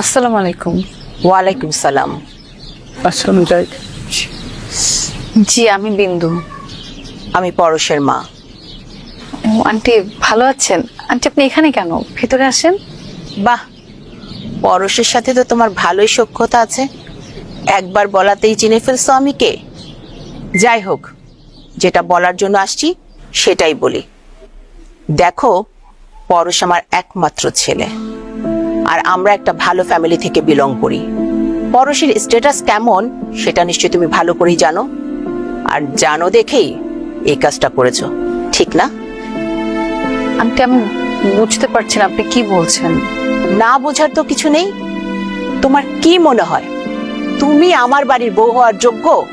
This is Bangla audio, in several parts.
আসসালামু আলাইকুম। ওয়ালাইকুম সালাম। আচ্ছা জি আমি বিন্দু। আমি পরশের মা। ও আন্টি ভালো আছেন? আন্টি আপনি এখানে কেন? ভিতরে আসেন। বাহ! পরশের সাথে তো তোমার ভালোই সখ্যতা আছে। একবার বলাতেই চিনে ফেলছো আমি কে? যাই হোক যেটা বলার জন্য আসছি সেটাই বলি। দেখো পরশ আমার একমাত্র ছেলে। আর আমরা একটা ভালো ফ্যামিলি থেকে বিলং করি। পরশের স্ট্যাটাস কেমন সেটা নিশ্চয়ই তুমি ভালো করেই জানো। আর জানো দেখেই এই কাজটা করেছ ঠিক না? আন্টি আমি বুঝতে পারছি না আপনি কি বলছেন? না বোঝার তো কিছু নেই। তোমার কি মনে হয়? তুমি আমার বাড়ির বউ হওয়ার যোগ্য?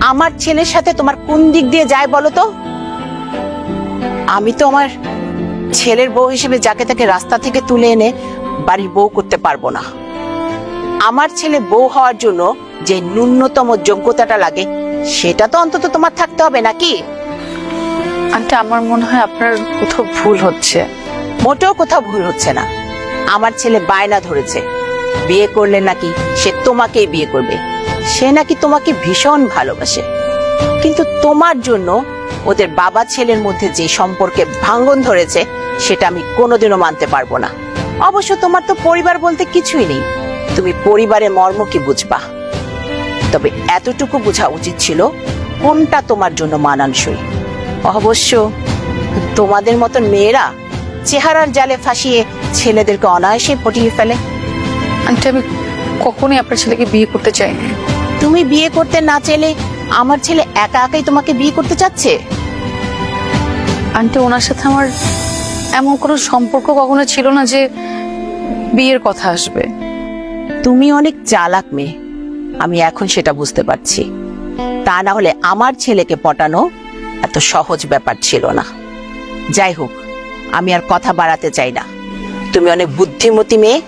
আমার ছেলের সাথে তোমার কোন দিক দিয়ে যায় বলো তো? আমি তো আমার ছেলের বউ হিসেবে যাকে তাকে রাস্তা থেকে তুলে এনে বাড়ির বউ করতে পারব না। আমার ছেলে বউ হওয়ার জন্য যে ন্যূনতম যোগ্যতাটা লাগে সেটা তো অন্তত তোমার থাকতে হবে নাকি? আন্টি আমার মনে হয় আপনার কোথাও ভুল হচ্ছে। মোটেও কোথাও ভুল হচ্ছে না। আমার ছেলে বায়না ধরেছে। বিয়ে করলে নাকি সে তোমাকেই বিয়ে করবে। সে নাকি তোমাকে ভীষণ ভালোবাসে। কিন্তু তোমার জন্য ওদের বাবা ছেলের মধ্যে যে সম্পর্কে ভাঙ্গন ধরেছে সেটা আমি কোনোদিনও মানতে পারব না। অবশ্য তোমার তো পরিবার বলতে কিছুই নেই। তুমি পরিবারের মর্ম কি বুঝবা? তবে এতটুকু বোঝা উচিত ছিল কোনটা তোমার জন্য মানানসই। অবশ্য তোমাদের মতন মেয়েরা চেহারার জালে ফাঁসিয়ে ছেলেদেরকে অনায়াসে পটিয়ে ফেলে। আন্টি আমি কখনোই আপনার ছেলেকে বিয়ে করতে চাইনি। তুমি বিয়ে করতে না চাইলে আমার ছেলে একা একাই তোমাকে বিয়ে করতে চাচ্ছে? আন্টি ওনার সাথে আমার এমন কোনো সম্পর্ক কখনো ছিল না যে বিয়ের কথা আসবে। তুমি অনেক চালাক মেয়ে। আমি এখন সেটা বুঝতে পারছি। তা না হলে আমার ছেলেকে পটানো এত সহজ ব্যাপার ছিল না। যাই হোক, আমি আর কথা বাড়াতে চাই না। তুমি অনেক বুদ্ধিমতী মেয়ে।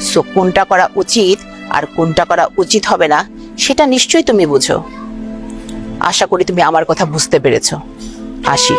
সো কোনটা করা উচিত আর কোনটা করা উচিত হবে না, সেটা নিশ্চয়ই তুমি বুঝো। আশা করি তুমি আমার কথা বুঝতে পেরেছ। আসি।